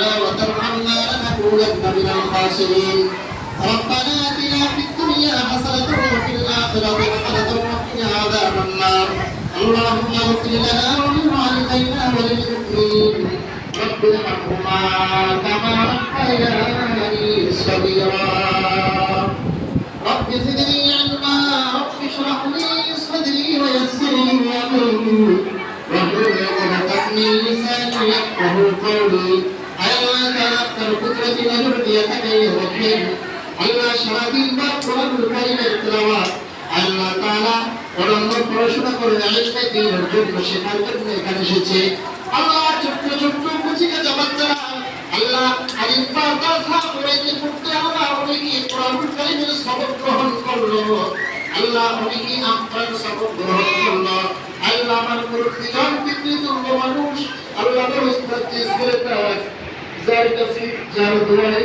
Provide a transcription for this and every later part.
وتعالى وترحمنا لنكونن من الخاسرين. ربنا آتنا في الدنيا حسنة وفي الآخرة حسنة وقنا عذاب النار. اللهم اغفر لنا ولوالدينا وللمؤمنين. رب ارحمهما كما ربياني صغيرا. رب زدني علما. رب اشرح لي صدري ويسر لي أمري. واحلل عقدة من لساني يفقه আল্লাহ সারাদিন বা কোরআনুল কারীমের তেলাওয়াত। আল্লাহ তাআলা পড়াশোনা করে আলেমকে দিনের জন্য শেখার জন্য এখানে এসেছে। আল্লাহ ছোট্ট ছোট্ট কুচিকা বাচ্চারা আল্লাহ আলিম পাতা সাহাবায়ে পড়তে আল্লাহ অনেকে কোরআনুল কারীমের সবক গ্রহণ করল। আল্লাহ অনেকে আমফান সবক গ্রহণ করল। আল্লাহ আমার মুরব্বিগণ পিতৃতুল্য মানুষ, আল্লাহ উস্তাদ জিসরেটা যার কাছে যার দোয়ায়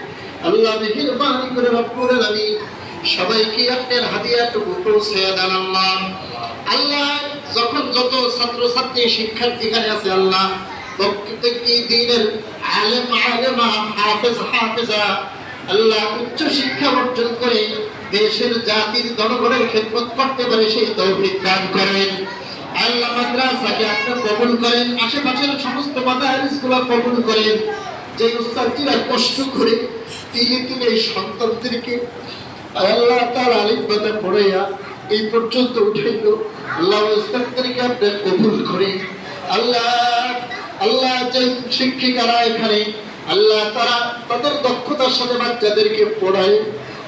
আল্লাহ মেহের বাণী করে রব্বুল আমি সবাইকে আপনার হাদিয়াটুকু পৌঁছে দেন আল্লাহ। আল্লাহ যখন যত ছাত্র ছাত্রী শিক্ষার্থী এখানে আছে আল্লাহ প্রত্যেকটি দিনের আলেম, আলেমা, হাফেজ, হাফেজা, আল্লাহ উচ্চ শিক্ষা অর্জন করে দেশের জাতির জনগণের খেদমত করতে পারে, সেই তৌফিক দান করেন। আল্লাহ মাদ্রাসাকে আপনি কবুল করেন, আশেপাশের সমস্ত মাদারিসগুলো কবুল করেন। যে উস্তাদটিরা কষ্ট করে তিনি তিনি এই সন্তানদেরকে আল্লাহ তার আলিমবাদা পড়াইয়া এই পর্যন্ত উঠাইল। আল্লাহ উস্তাদদেরকে আপনি কবুল করেন। আল্লাহ আল্লাহ যে শিক্ষিকারা এখানে, আল্লাহ তারা তাদের দক্ষতার সাথে বাচ্চাদেরকে পড়ায়।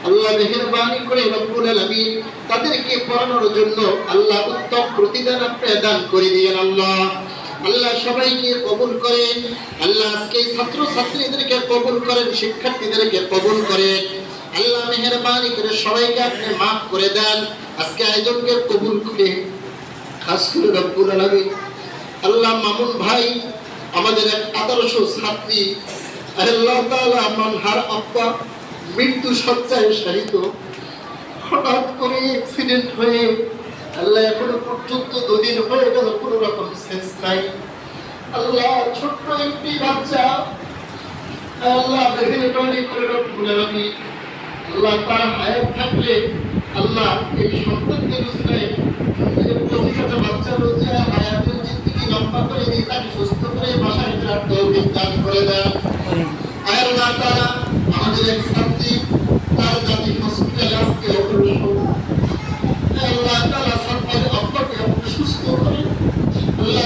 আল্লাহ মেহরবানি করে রব্বুল আলামিন তাদেরকে পড়ানোর জন্য আল্লাহ উত্তম প্রতিদান আপনি দান করে দিয়েন আল্লাহ। আল্লাহ সবাইকে কবুল করেন। আল্লাহ আজকে ছাত্র ছাত্রীদেরকে কবুল করেন, শিক্ষার্থীদেরকে কবুল করেন। আল্লাহ মেহরবানি করে সবাইকে আপনি মাফ করে দেন। আজকে আয়োজনকে কবুল করে, খাস করে রব্বুল আলামিন। আল্লাহ মামুন ভাই, আমাদের এক আদর্শ ছাত্রী, আল্লাহ তাআলা মানহার আব্বা, মৃত্যু সজ্জায় সারিত হঠাৎ করে অ্যাক্সিডেন্ট হয়ে আল্লাহ এখনও পর্যন্ত দুদিন হয়ে গেল কোনো রকম সেন্স নাই। আল্লাহ ছোট্ট একটি বাচ্চা আল্লাহ দেখে টনি করে আলামিন আল্লাহ তার হায়াত থাকলে আল্লাহ এই সন্তানকে বাচ্চা হায়াতের জিন্দেগি লম্বা করে দিয়ে তাকে সুস্থ করে বাসায় ফেরার তৌফিক দান করে দেন। আল্লাহ তাআলা আমাদের এক ছাত্রী তার জাতি হসপিটালে আজকে অগ্রসর আল্লাহ তাআলা ছাত্রের আব্বাকে আপনি সুস্থ করেন আল্লাহ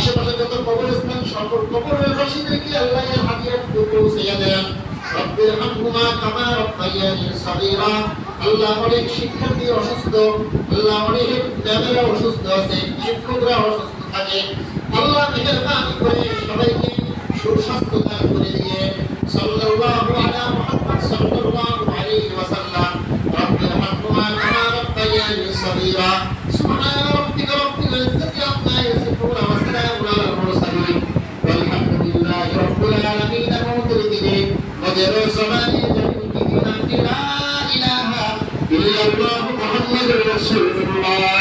আশেপাশে যত কবরস্থান সকল কবরের বাসীদেরকে আল্লাহ এর হাদিয়াত পৌঁছে দেন রব্বির হামহুমা কামা রব্বায়ানি সাগীরা আল্লাহ অনেক শিক্ষার্থী অসুস্থ আল্লাহ অনেক ম্যামেরা অসুস্থ আছে শিক্ষকরা অসুস্থ থাকে আল্লাহ মেহেরবানি করে সবাইকে সুস্বাস্থ্য দান করে দিয়ে সাল্লাল্লাহু আলা মুহাম্মদ সাল্লাল্লাহু আলাইহি ওয়াসাল্লাম রব্বিল হামদুমা কামা রাব্বায়ানি সাগীরা। সুবহান রাব্বিকা রব্বিল ইজ্জাতি আম্মা ইয়াসিফুন ইলাহা ইল্লাল্লাহু মুহাম্মাদুর রাসূলুল্লাহ।